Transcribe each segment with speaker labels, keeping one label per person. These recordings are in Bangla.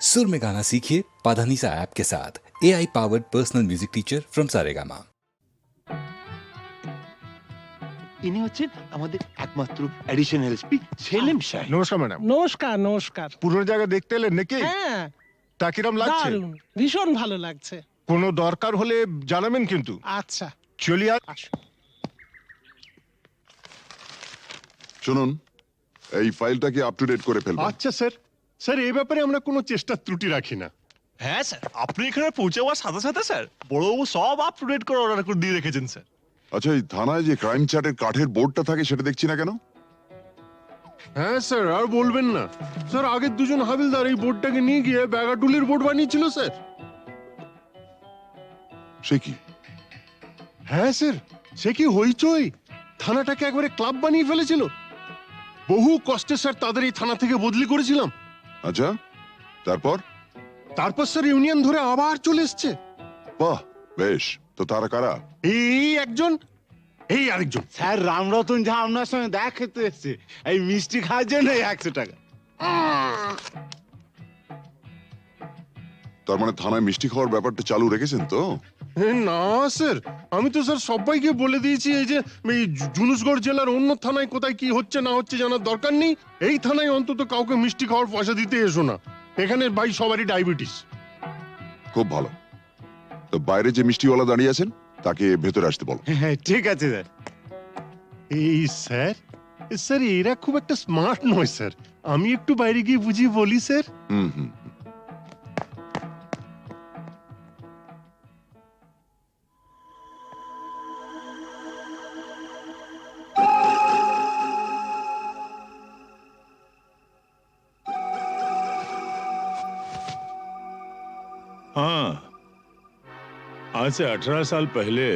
Speaker 1: सुर में गाना सीखिए पाधानीसा ऐप के साथ A I powered personal music teacher from Saregama
Speaker 2: ইনি হচ্ছেন আমাদের একমাত্র অ্যাডিশনাল এসপি সেলিম সাহেব
Speaker 3: নমস্কার ম্যাডাম
Speaker 4: নমস্কার নমস্কার
Speaker 3: পুরো জায়গা দেখতে এলেন নাকি
Speaker 4: হ্যাঁ
Speaker 3: তা কিরম লাগছে
Speaker 4: দারুণ ভীষণ ভালো লাগছে
Speaker 3: কোনো দরকার হলে জানাবেন কিন্তু
Speaker 4: আচ্ছা
Speaker 3: চলি আর
Speaker 4: আসুন
Speaker 5: শুনুন এই ফাইলটাকে আপ টু ডেট করে ফেলবেন
Speaker 6: আচ্ছা স্যার স্যার এই ব্যাপারে আমরা কোনো চেষ্টার ত্রুটি রাখি না।
Speaker 7: হ্যাঁ স্যার। আপনি এখানে পৌঁছে যাওয়ার সাথে সাথে স্যার বড়বাবু সব আপ টু ডেট করে অর্ডার করে দিয়ে রেখেছেন স্যার।
Speaker 5: আচ্ছা এই থানায় যে ক্রাইম চ্যাটের কাঠের বোর্ডটা থাকে সেটা দেখছি না কেন?
Speaker 6: হ্যাঁ স্যার আর বলবেন না। স্যার আগের দুজন হাবিলদার এই বোর্ডটাকে নিয়ে গিয়ে ব্যাগাটুলির বোর্ড বানিয়েছিল স্যার।
Speaker 5: সে কি?
Speaker 6: হ্যাঁ স্যার সে কি হইচই? থানাটাকে একবারে ক্লাব বানিয়ে ফেলেছিল? বহু কষ্টে স্যার তাদের এই থানা থেকে বদলি করেছিলাম।
Speaker 5: আচ্ছা তারপর?
Speaker 6: তারপর স্যার ইউনিয়ন ধরে আবার চলে এসছে।
Speaker 5: বাহ বেশ। তো তারা কারা?
Speaker 6: এই একজন এই আরেকজন।
Speaker 2: স্যার রামরতন ঝা আপনার সঙ্গে দেখা খেতে এসছে এই মিষ্টি খাওয়ার জন্য একশো টাকা।
Speaker 5: তার মানে থানায় মিষ্টি খাওয়ার ব্যাপারটা চালু রেখেছেন তো?
Speaker 6: না স্যার আমি তো স্যার সবাইকে বলে দিয়েছি এই যে এই জুনুসগড় জেলার অন্য থানায় কোথায় কি হচ্ছে না হচ্ছে জানার দরকার নেই। এই থানায় অন্তত কাউকে মিষ্টি খাওয়ার পয়সা দিতে এসো না। এখানে ভাই সবারই ডায়াবেটিস।
Speaker 5: খুব ভালো। তো বাইরে যে মিষ্টিওয়ালা দাঁড়িয়ে আছেন তাকে ভেতরে আসতে বলো।
Speaker 2: হ্যাঁ ঠিক আছে স্যার
Speaker 6: এই স্যার স্যার এরা খুব একটা স্মার্ট নয় স্যার আমি একটু বাইরে গিয়ে বুঝিয়ে বলি স্যার
Speaker 5: হুম হুম।
Speaker 8: आज से अठारह साल पहले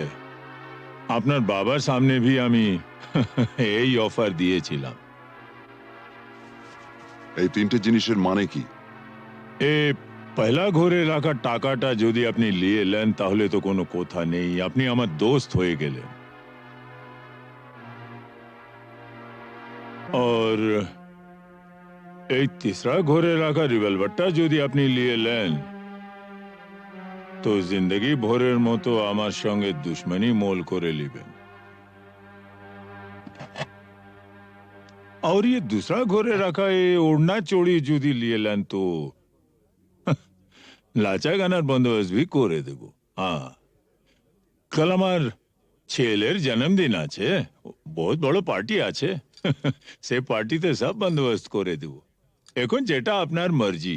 Speaker 8: আপনার বাবার সামনে ভি আমি এই অফার দিয়েছিলাম
Speaker 5: এই তিনটে জিনিসের মানে কি
Speaker 8: এ পয়লা ঘরে রাখা টাকাটা যদি আপনি নিয়ে নেন তাহলে তো কোনো কথা নেই আপনি আমার দোস্ত হয়ে গেলেন और এই তিসরা ঘরে রাখা রিভলভারটা যদি আপনি নিয়ে নেন তো জিন্দগি ভোরের মতো আমার সঙ্গে দুশ্মনী মোল করে নেবেন और ये दूसरा घोरे रखा ये ओढ़ना चोड़ी যদি লিয়ে নেন তো লাচা গানার বন্দোবস্ত ভি করে দেব হ্যাঁ কাল আমার ছেলের জন্মদিন আছে বহুত বড় পার্টি আছে সে পার্টিতে সব বন্দোবস্ত করে দেব এখন যেটা আপনার মর্জি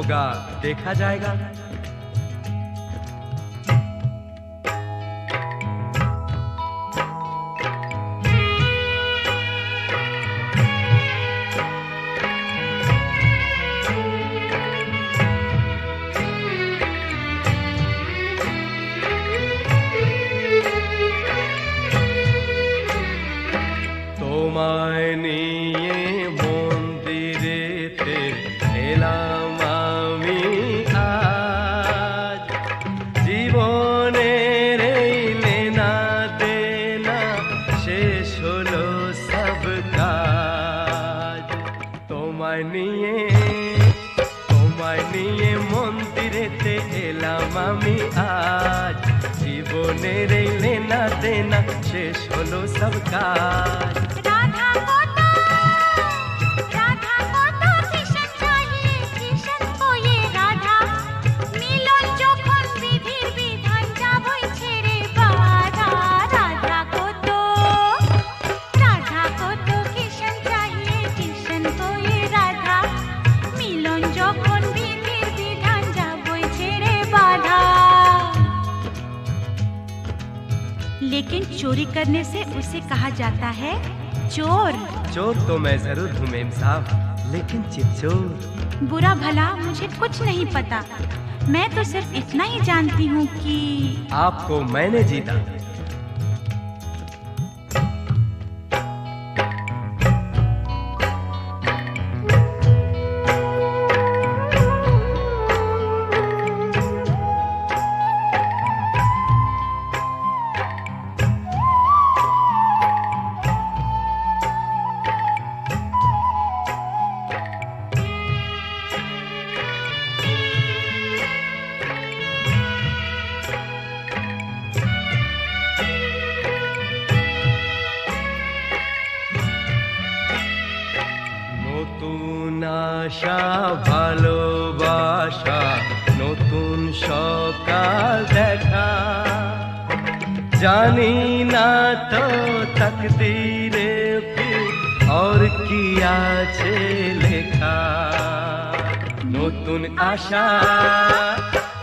Speaker 9: होगा देखा जाएगा।
Speaker 8: का लेकिन चोरी करने से उसे कहा जाता है चोर।
Speaker 9: चोर तो मैं ज़रूर हूँ मेम साहब लेकिन चिपचोर
Speaker 8: बुरा भला मुझे कुछ नहीं पता। मैं तो सिर्फ़ इतना ही जानती हूँ कि
Speaker 9: आपको मैंने जीता। আশা ভালোবাসা, নতুন সকাল দেখা। জানি না তো তকদিরে और কি আছে লেখা। নতুন আশা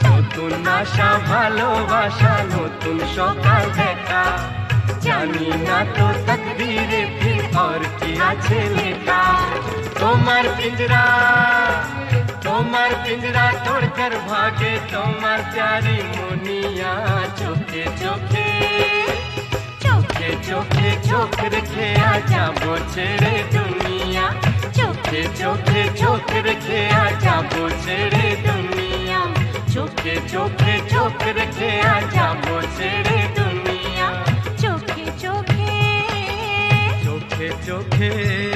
Speaker 9: নতুন আশা, ভালোবাসা, নতুন সকাল দেখা। জানি না তো তকদিরে और কি আছে লেখা? তোমার পিঞ্জরা তোমার পিঞ্জরা তোড়কর ভাগে, তোমার প্যারি মুনিয়া চোখে চোখে। চোখে চোখে চোখ রেখে আ যাব ছেড়ে দুনিয়া। চোখে চোখে চোখ রেখে আ যাব ছেড়ে দুনিয়া। চোখে চোখে চোখ রেখে আ যাব ছেড়ে
Speaker 8: চোখে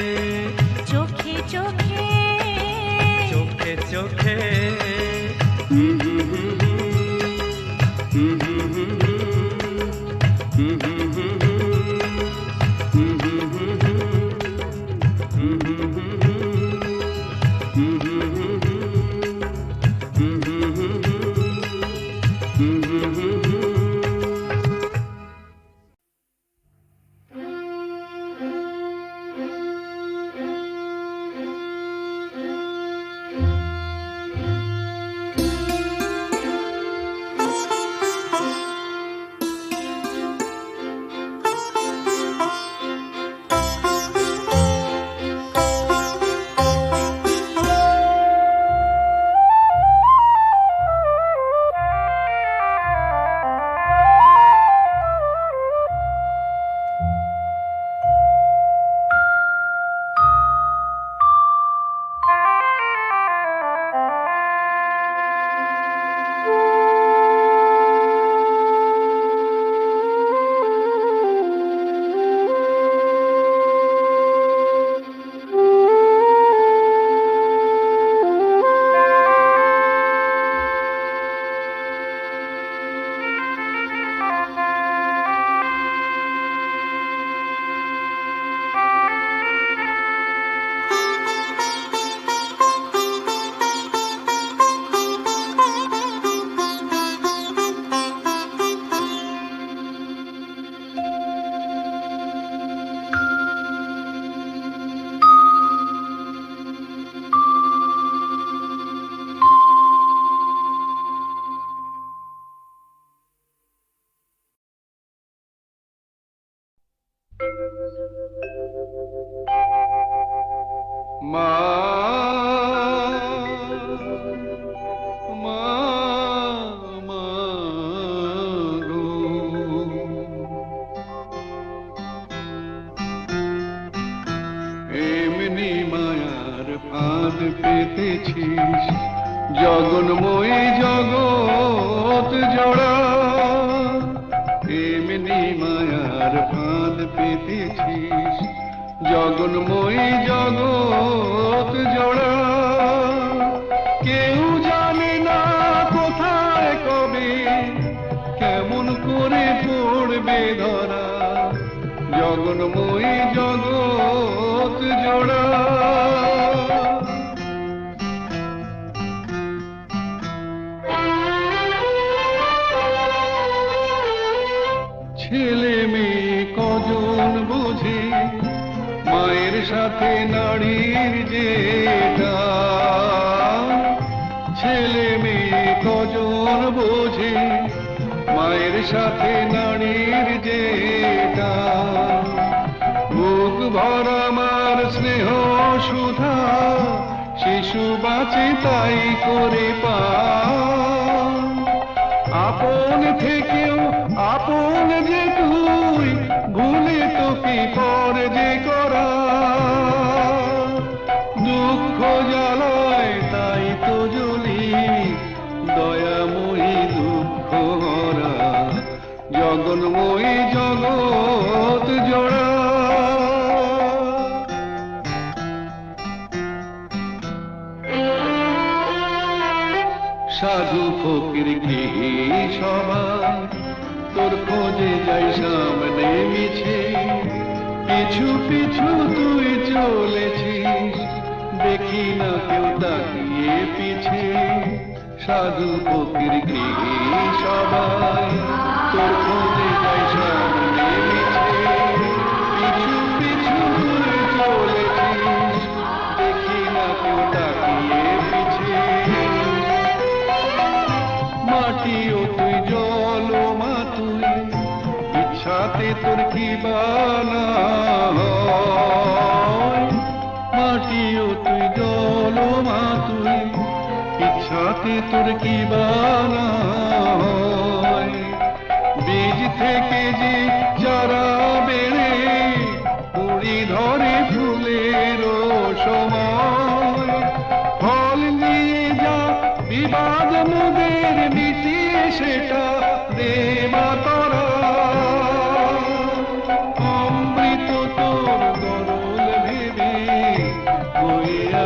Speaker 10: জগন্ময়ী জগৎ জোড়া। কেউ জানে না কোথায় কবে, কেমন করে পড়বে ধরা। জগন্ময়ী জগৎ জোড়া। সাথে নারীর যেটা। বুক ভর আমার স্নেহ সুধা, শিশু বাঁচে তাই করে পা। আপন থেকেও আপন যে তুই, ভুলে তোকে পর। জগন্ময়ী জগৎ জোড়া। সাধু ফকির গৃহী সবাই তোর খোঁজে যাই সামনে মিছে। পিছু পিছু তুই চলেছিস, দেখি না কেউ তাকিয়ে পিছে। সাধু ফকির গৃহী সবাই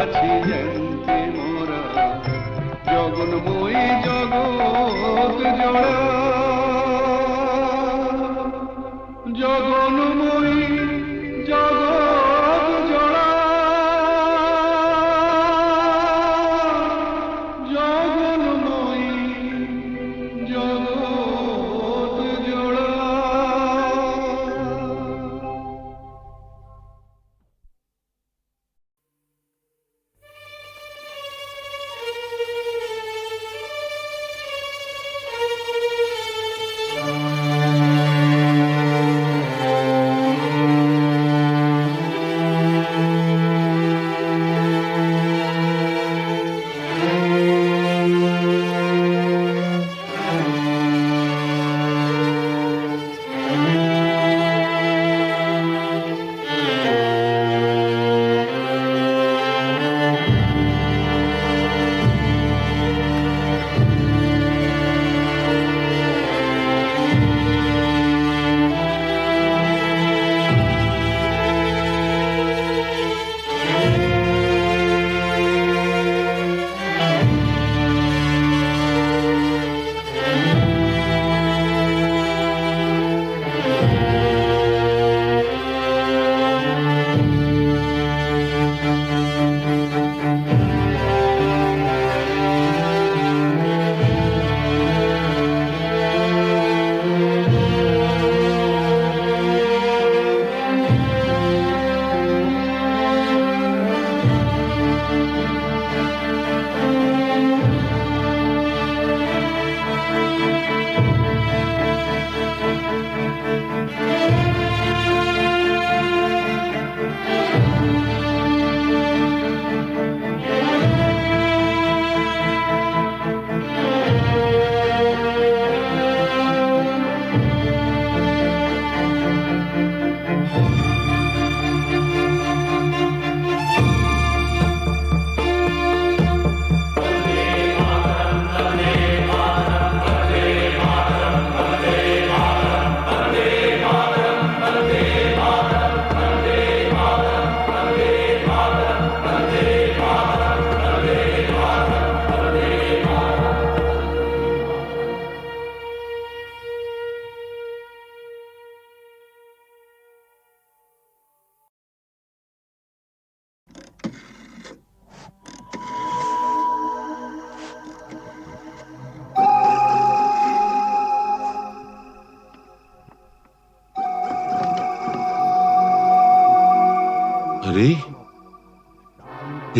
Speaker 10: আছি জানতে মোরা জগন্ময়ী জগৎ জোড়া জগন্ময়ী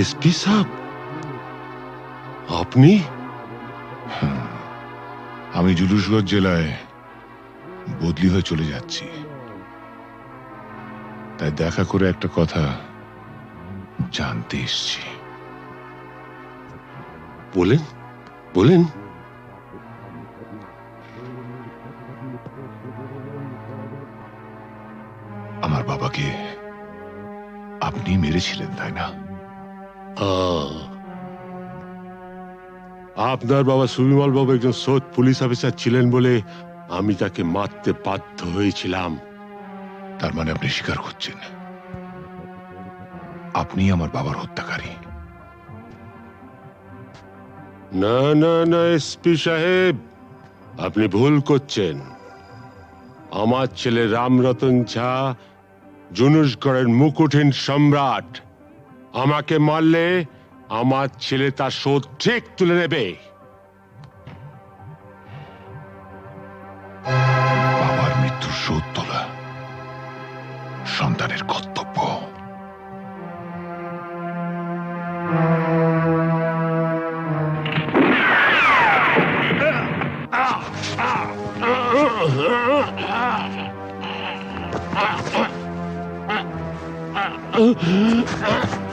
Speaker 11: এসপি সাহেব আপনি?
Speaker 12: আমি জুলুসগঞ্জ জেলায় বদলি হয়ে চলে যাচ্ছি। তাই দেখা করে একটা কথা জানতে এসছি।
Speaker 11: বলেন বলেন।
Speaker 12: আমার বাবাকে আপনি মেরেছিলেন, তাই না?
Speaker 11: আপনার বাবা সুবিমল বাবু একজন সৎ পুলিশ অফিসার ছিলেন বলে আমি তাকে মারতে বাধ্য হয়েছিলাম।
Speaker 12: তার মানে আপনি স্বীকার করছেন? আপনি আমার বাবার হত্যাকারী।
Speaker 11: না না না এসপি সাহেব আপনি ভুল করছেন। আমার ছেলে রামরতন ঝা জুনুসগড়ের মুকুটহীন সম্রাট। আমাকে মারলে আমার ছেলে তার শোধ ঠিক তুলে নেবে।
Speaker 12: বাবার মৃত্যুর শোধ তোলা সন্তানের কর্তব্য।
Speaker 13: শোনাবো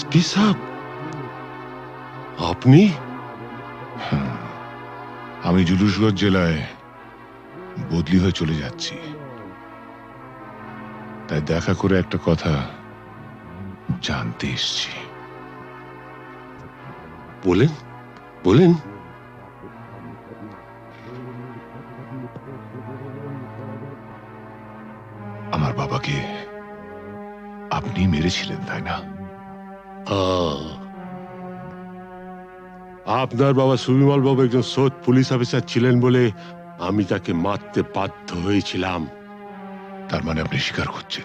Speaker 11: এসপি সাহেব আপনি?
Speaker 12: হ্যাঁ, আমি জুলুসগঞ্জ জেলায় বদলি হয়ে চলে যাচ্ছি। তাই দেখা করে একটা কথা জানতে এসছি।
Speaker 11: বলেন বলেন।
Speaker 12: আমার বাবাকে আপনি মেরেছিলেন তাই না?
Speaker 11: আপনার বাবা সুবিমল বাবু একজন সৎ পুলিশ অফিসার ছিলেন বলে আমি তাকে মারতে বাধ্য হয়েছিলাম।
Speaker 12: তার মানে আপনি স্বীকার করছেন?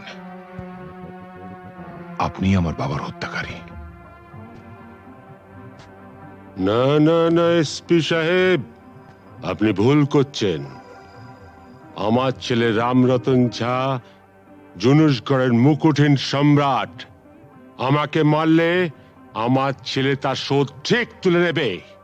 Speaker 12: আপনি আমার বাবার হত্যাকারী।
Speaker 11: না না না এসপি সাহেব আপনি ভুল করছেন। আমার ছেলে রামরতন ঝা জুনুসগড়ের মুকুটহীন সম্রাট। আমাকে মারলে আমার ছেলে তার শোধ ঠিক তুলে নেবে।